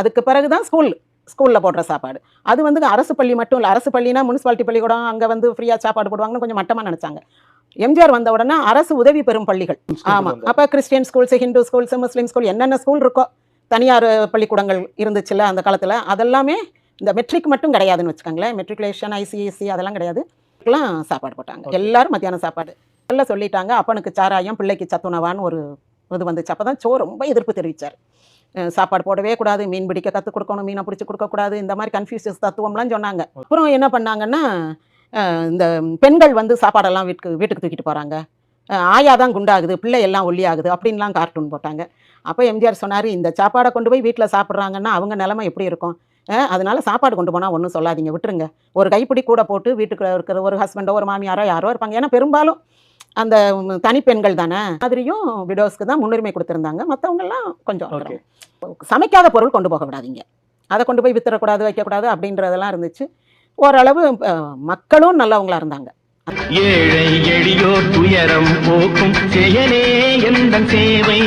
அதுக்கு பிறகு தான் ஸ்கூல் ஸ்கூலில் போடுற சாப்பாடு. அது வந்து அரசு பள்ளி மட்டும் இல்லை அரசு பள்ளினா முனிசிபாலிட்டி பள்ளிக்கூடம் அங்கே வந்து ஃப்ரீயாக சாப்பாடு போடுவாங்கன்னு கொஞ்சம் மட்டமாக நினச்சாங்க. எம்ஜிஆர் வந்த உடனே அரசு உதவி பெறும் பள்ளிகள். ஆமாம் அப்போ Christian schools Hindu schools Muslim school என்னென்ன ஸ்கூல் இருக்கோ தனியார் பள்ளிக்கூடங்கள் இருந்துச்சுல்ல அந்த காலத்தில் அதெல்லாமே இந்த மெட்ரிக் மட்டும் கிடையாதுன்னு வச்சுக்கோங்களேன். மெட்ரிகுலேஷன் ஐசிஎஸ்சி அதெல்லாம் கிடையாது. எல்லாம் சாப்பாடு போட்டாங்க. எல்லாரும் மத்தியானம் சாப்பாடு. எல்லாம் சொல்லிட்டாங்க. அப்பனுக்கு சாராயம் பிள்ளைக்கு சத்துணவான்னு ஒரு இது வந்துச்சு. அப்போ தான் சோ ரொம்ப எதிர்ப்பு தெரிவித்தார் சாப்பாடு போடவே கூடாது மீன் பிடிக்க கற்றுக் கொடுக்கணும் மீனை பிடிச்சி கொடுக்கக்கூடாது இந்த மாதிரி கன்ஃபியூஷஸ் தத்துவம்லாம் சொன்னாங்க. அப்புறம் என்ன பண்ணாங்கன்னா இந்த பெண்கள் வந்து சாப்பாடெல்லாம் வீட்டுக்கு வீட்டுக்கு தூக்கிட்டு போகிறாங்க ஆயா தான் குண்டாகுது பிள்ளை எல்லாம் ஒல்லியாகுது அப்படின்லாம் கார்ட்டூன் போட்டாங்க. அப்போ எம்ஜிஆர் சொன்னார் இந்த சாப்பாடை கொண்டு போய் வீட்டில் சாப்பிட்றாங்கன்னா அவங்க நிலமை எப்படி இருக்கும்? அதனால சாப்பாடு கொண்டு போனால் ஒன்றும் சொல்லாதீங்க விட்டுருங்க. ஒரு கைப்பிடி கூட போட்டு வீட்டுக்குள்ள இருக்கிற ஒரு ஹஸ்பண்டோ ஒரு மாமியாரோ யாரோ இருப்பாங்க. ஏன்னா பெரும்பாலும் அந்த தனிப்பெண்கள் தானே? மாதிரியும் விடோஸ்க்கு தான் முன்னுரிமை கொடுத்துருந்தாங்க. மற்றவங்கெல்லாம் கொஞ்சம் சமைக்காத பொருள் கொண்டு போக விடாதீங்க. அதை கொண்டு போய் வித்துறக்கூடாது வைக்கக்கூடாது அப்படின்றதெல்லாம் இருந்துச்சு. ஓரளவு மக்களும் நல்லவங்களா இருந்தாங்க. ஏழை எளியோர் துயரம் போக்கும் செயலே எந்த சேவை?